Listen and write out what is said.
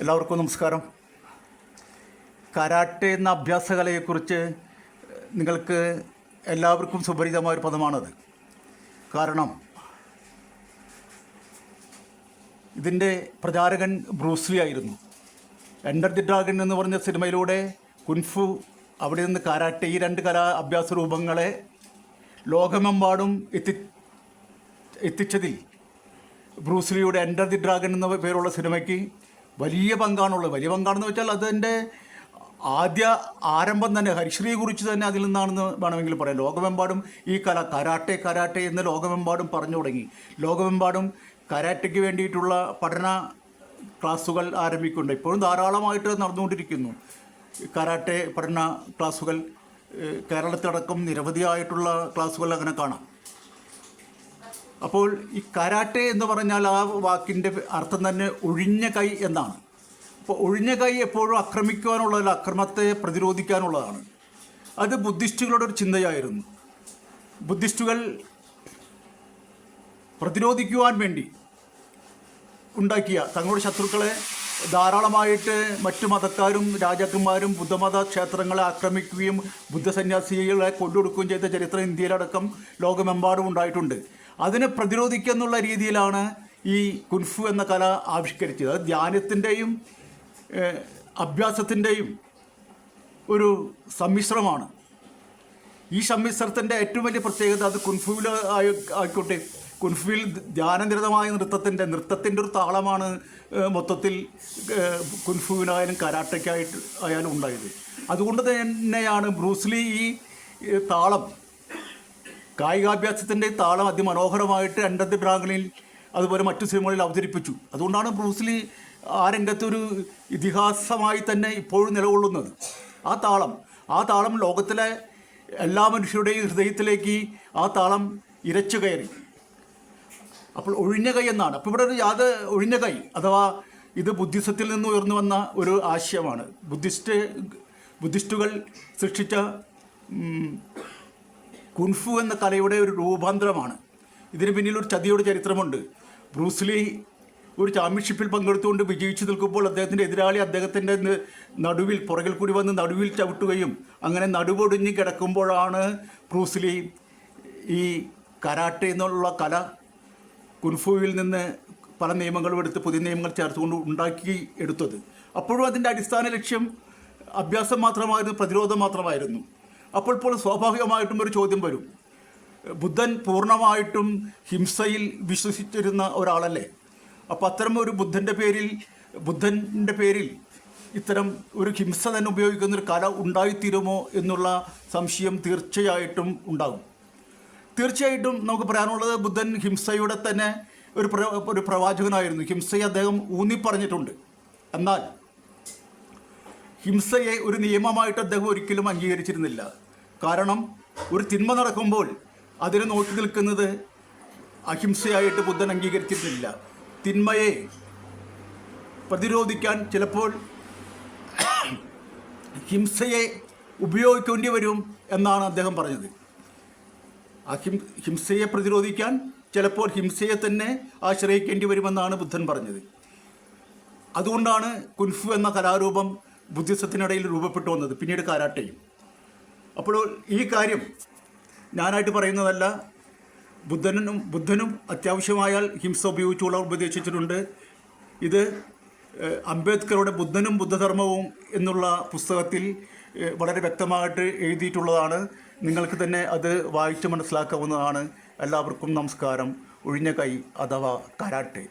എല്ലാവർക്കും നമസ്കാരം. കരാട്ടെ എന്ന അഭ്യാസകലയെക്കുറിച്ച് നിങ്ങൾക്ക് എല്ലാവർക്കും സുപരിചിതമായ ഒരു പദമാണത്. കാരണം ഇതിന്റെ പ്രചാരകൻ ബ്രൂസ്ലി ആയിരുന്നു. എന്റർ ദി ഡ്രാഗൺ എന്ന് പറഞ്ഞ സിനിമയിലൂടെ കുൻഫു അവിടെ നിന്ന് കരാട്ടെ ഈ രണ്ട് കലാ അഭ്യാസ രൂപങ്ങളെ ലോകമെമ്പാടും എത്തി എത്തിച്ചതിൽ ബ്രൂസ്ലിയുടെ എന്റർ ദി ഡ്രാഗൺ എന്ന പേരുള്ള സിനിമയ്ക്ക് വലിയ പങ്കാണുള്ളത്. വലിയ പങ്കാണെന്ന് വെച്ചാൽ അതിന്റെ ആദ്യ ആരംഭം തന്നെ ഹരിശ്രീയെ കുറിച്ച് തന്നെ അതിൽ നിന്നാണെന്ന് വേണമെങ്കിൽ പറയാം. ലോകമെമ്പാടും ഈ കല കരാട്ടെ കരാട്ടെ എന്ന് ലോകമെമ്പാടും പറഞ്ഞു തുടങ്ങി. ലോകമെമ്പാടും കരാട്ടയ്ക്ക് വേണ്ടിയിട്ടുള്ള പഠന ക്ലാസ്സുകൾ ആരംഭിക്കുന്നുണ്ട്. ഇപ്പോഴും ധാരാളമായിട്ട് നടന്നുകൊണ്ടിരിക്കുന്നു. കരാട്ടെ പഠന ക്ലാസ്സുകൾ കേരളത്തിലടക്കം നിരവധിയായിട്ടുള്ള ക്ലാസ്സുകൾ അങ്ങനെ കാണാം. അപ്പോൾ ഈ കരാട്ടെ എന്ന് പറഞ്ഞാൽ ആ വാക്കിന്റെ അർത്ഥം തന്നെ ഒഴിഞ്ഞ കൈ എന്നാണ്. അപ്പോൾ ഒഴിഞ്ഞ കൈ എപ്പോഴും ആക്രമിക്കുവാനുള്ളതല്ല അക്രമത്തെ പ്രതിരോധിക്കാനുള്ളതാണ്. അത് ബുദ്ധിസ്റ്റുകളുടെ ഒരു ചിന്തയായിരുന്നു. ബുദ്ധിസ്റ്റുകൾ പ്രതിരോധിക്കുവാൻ വേണ്ടി ഉണ്ടാക്കിയ തങ്ങളുടെ ശത്രുക്കളെ ധാരാളമായിട്ട് മറ്റു മതക്കാരും രാജാക്കന്മാരും ബുദ്ധമത ക്ഷേത്രങ്ങളെ ആക്രമിക്കുകയും ബുദ്ധസന്യാസികളെ കൊണ്ടുകൊടുക്കുകയും ചെയ്ത ചരിത്രം ഇന്ത്യയിലടക്കം ലോകമെമ്പാടും ഉണ്ടായിട്ടുണ്ട്. അതിനെ പ്രതിരോധിക്കുക എന്നുള്ള രീതിയിലാണ് ഈ കുൻഫു എന്ന കല ആവിഷ്കരിച്ചത്. അത് ധ്യാനത്തിന്റെയും അഭ്യാസത്തിന്റെയും ഒരു സമ്മിശ്രമാണ്. ഈ സമ്മിശ്രത്തിന്റെ ഏറ്റവും വലിയ പ്രത്യേകത അത് കുൻഫുവിൽ ആയി ആയിക്കോട്ടെ കുൻഫുവിൽ ധ്യാനനിരതമായ നൃത്തത്തിന്റെ നൃത്തത്തിന്റെ ഒരു താളമാണ് മൊത്തത്തിൽ കുൻഫുവിനായാലും കരാട്ടയ്ക്കായിട്ട് ആയാലും ഉണ്ടായത്. അതുകൊണ്ട് തന്നെയാണ് ബ്രൂസ്ലി ഈ താളം കായികാഭ്യാസത്തിന്റെ താളം അതിമനോഹരമായിട്ട് രണ്ടത്തെ ദി അതുപോലെ മറ്റു സിനിമകളിൽ അവതരിപ്പിച്ചു. അതുകൊണ്ടാണ് ബ്രൂസ്ലി ആ രംഗത്തൊരു ഇതിഹാസമായി തന്നെ ഇപ്പോഴും നിലകൊള്ളുന്നത്. ആ താളം ആ താളം ലോകത്തിലെ എല്ലാ മനുഷ്യരുടെയും ഹൃദയത്തിലേക്ക് ആ താളം ഇരച്ചു കയറി. അപ്പോൾ ഒഴിഞ്ഞ കൈ എന്നാണ്. അപ്പോൾ ഇവിടെ ഒരു യാത് ഒഴിഞ്ഞ കൈ അഥവാ ഇത് ബുദ്ധിസത്തിൽ നിന്ന് ഉയർന്നു വന്ന ഒരു ആശയമാണ്. ബുദ്ധിസ്റ്റ് ബുദ്ധിസ്റ്റുകൾ സൃഷ്ടിച്ച കുൻഫു എന്ന കലയുടെ ഒരു രൂപാന്തരമാണ്. ഇതിന് പിന്നിൽ ഒരു ചതിയുടെ ചരിത്രമുണ്ട്. ബ്രൂസ്ലി ഒരു ചാമ്പ്യൻഷിപ്പിൽ പങ്കെടുത്തുകൊണ്ട് വിജയിച്ചു നിൽക്കുമ്പോൾ അദ്ദേഹത്തിന്റെ എതിരാളി അദ്ദേഹത്തിന്റെ നടുവിൽ പുറകിൽ കൂടി വന്ന് നടുവിൽ ചവിട്ടുകയും അങ്ങനെ നടുവൊടിഞ്ഞ് കിടക്കുമ്പോഴാണ് ബ്രൂസ്ലി ഈ കരാട്ടെ എന്നുള്ള കല കുൻഫുവിൽ നിന്ന് പല നിയമങ്ങളും എടുത്ത് പുതിയ നിയമങ്ങൾ ചേർത്തുകൊണ്ട് ഉണ്ടാക്കി എടുത്തത്. അപ്പോഴും അതിന്റെ അടിസ്ഥാന ലക്ഷ്യം അഭ്യാസം മാത്രമായിരുന്നു പ്രതിരോധം മാത്രമായിരുന്നു. അപ്പോൾ ഇപ്പോൾ സ്വാഭാവികമായിട്ടും ഒരു ചോദ്യം വരും. ബുദ്ധൻ പൂർണമായിട്ടും ഹിംസയിൽ വിശ്വസിച്ചിരുന്ന ഒരാളല്ലേ? അപ്പോൾ അത്തരം ഒരു ബുദ്ധന്റെ പേരിൽ ബുദ്ധന്റെ പേരിൽ ഇത്തരം ഒരു ഹിംസ തന്നെ ഉപയോഗിക്കുന്ന ഒരു കല ഉണ്ടായിത്തീരുമോ എന്നുള്ള സംശയം തീർച്ചയായിട്ടും ഉണ്ടാകും. തീർച്ചയായിട്ടും നമുക്ക് പറയാനുള്ളത് ബുദ്ധൻ ഹിംസയുടെ തന്നെ ഒരു ഒരു പ്രവാചകനായിരുന്നു. ഹിംസയെ അദ്ദേഹം ഊന്നി പറഞ്ഞിട്ടുണ്ട് എന്നാൽ ഹിംസയെ ഒരു നിയമമായിട്ട് അദ്ദേഹം ഒരിക്കലും അംഗീകരിച്ചിരുന്നില്ല. കാരണം ഒരു തിന്മ നടക്കുമ്പോൾ അതിനെ നോക്കി നിൽക്കുന്നത് അഹിംസയായിട്ട് ബുദ്ധൻ അംഗീകരിച്ചിരുന്നില്ല. തിന്മയെ പ്രതിരോധിക്കാൻ ചിലപ്പോൾ ഹിംസയെ ഉപയോഗിക്കേണ്ടി വരും എന്നാണ് അദ്ദേഹം പറഞ്ഞത്. അഹിം ഹിംസയെ പ്രതിരോധിക്കാൻ ചിലപ്പോൾ ഹിംസയെ തന്നെ ആശ്രയിക്കേണ്ടി വരുമെന്നാണ് ബുദ്ധൻ പറഞ്ഞത്. അതുകൊണ്ടാണ് കുൻഫു എന്ന കലാരൂപം ബുദ്ധിസത്തിനിടയിൽ രൂപപ്പെട്ടു വന്നത്. പിന്നീട് കാരാട്ടയും. അപ്പോൾ ഈ കാര്യം ഞാനായിട്ട് പറയുന്നതല്ല. ബുദ്ധനും ബുദ്ധനും അത്യാവശ്യമായാൽ ഹിംസ ഉപയോഗിച്ചുള്ള ഉപദേശിച്ചിട്ടുണ്ട്. ഇത് അംബേദ്കറുടെ ബുദ്ധനും ബുദ്ധധർമ്മവും എന്നുള്ള പുസ്തകത്തിൽ വളരെ വ്യക്തമായിട്ട് എഴുതിയിട്ടുള്ളതാണ്. നിങ്ങൾക്ക് തന്നെ അത് വായിച്ച് മനസ്സിലാക്കാവുന്നതാണ്. എല്ലാവർക്കും നമസ്കാരം. ഒഴിഞ്ഞ കൈ അഥവാ കരാട്ടെ.